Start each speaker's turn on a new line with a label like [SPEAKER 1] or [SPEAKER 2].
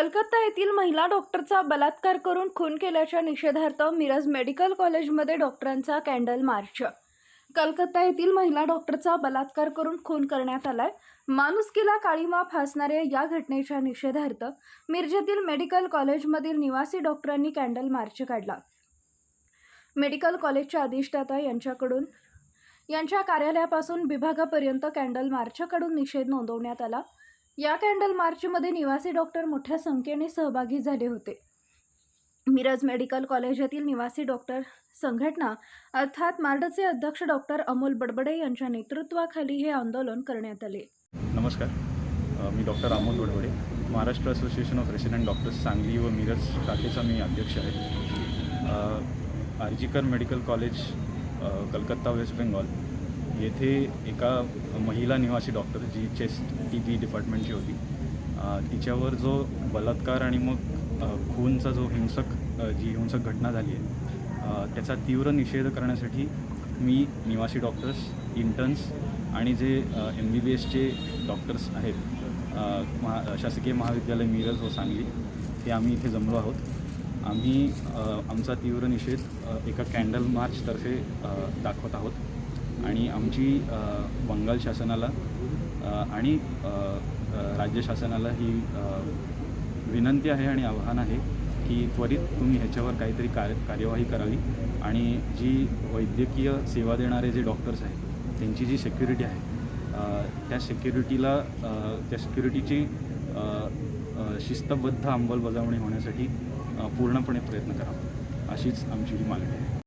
[SPEAKER 1] कलकत्ता येथील महिला डॉक्टरचा बलात्कार करून खून केल्याच्या निषेधार्थ मिरज मेडिकल कॉलेजमध्ये डॉक्टरांचा कॅन्डल मार्च. कलकत्ता येथील महिला डॉक्टरचा बलात्कार करून खून करण्यात आलाय. माणुसकीला काळीमा फासणाऱ्या या घटनेच्या निषेधार्थ मिरजेतील मेडिकल कॉलेजमधील निवासी डॉक्टरांनी कॅन्डल मार्च काढला. मेडिकल कॉलेजच्या अधिष्ठाता यांच्याकडून यांच्या कार्यालयापासून विभागापर्यंत कॅन्डल मार्चकडून निषेध नोंदवण्यात आला. या कॅन्डल मार्चमध्ये निवासी डॉक्टर मोठ्या संख्येने सहभागी झाले होते. मिरज मेडिकल कॉलेज येथील निवासी डॉक्टर संघटना अर्थात मार्डचे अध्यक्ष डॉक्टर अमोल बडबडे यांच्या नेतृत्वाखाली हे आंदोलन करण्यात आले.
[SPEAKER 2] नमस्कार. मी doctor Amol Badbade. Maharashtra association of resident doctors Sangli व मिरज शाखेचा मी अध्यक्ष आहे. RG Kar medical college Calcutta west Bengal. येथे एका महिला निवासी डॉक्टर जी चेस्ट टी बी डिपार्टमेंटची होती. तिच्यावर जो बलात्कार आणि मग खूनचा जो हिंसक जी हिंसक घटना झाली आहे त्याचा तीव्र निषेध करण्यासाठी मी निवासी डॉक्टर्स इंटर्न्स आणि जे एम बी बी एसचे डॉक्टर्स आहेत महा शासकीय महाविद्यालय मिरज व सांगली ते आम्ही इथे जमलो आहोत. आम्ही आमचा तीव्र निषेध एका कॅन्डल मार्चतर्फे दाखवत आहोत. आणि आमची बंगाल शासनाला आणि राज्य शासनाला ही विनंती आहे आणि आव्हान आहे की त्वरित तुम्ही ह्याच्यावर काहीतरी कार्य कार्यवाही करावी. आणि जी वैद्यकीय सेवा देणारे जे डॉक्टर्स आहेत त्यांची जी सेक्युरिटी आहे त्या सेक्युरिटीला त्या सेक्युरिटीची शिस्तबद्ध अंमलबजावणी होण्यासाठी पूर्णपणे प्रयत्न करावा. अशीच आमची ही मागणी आहे.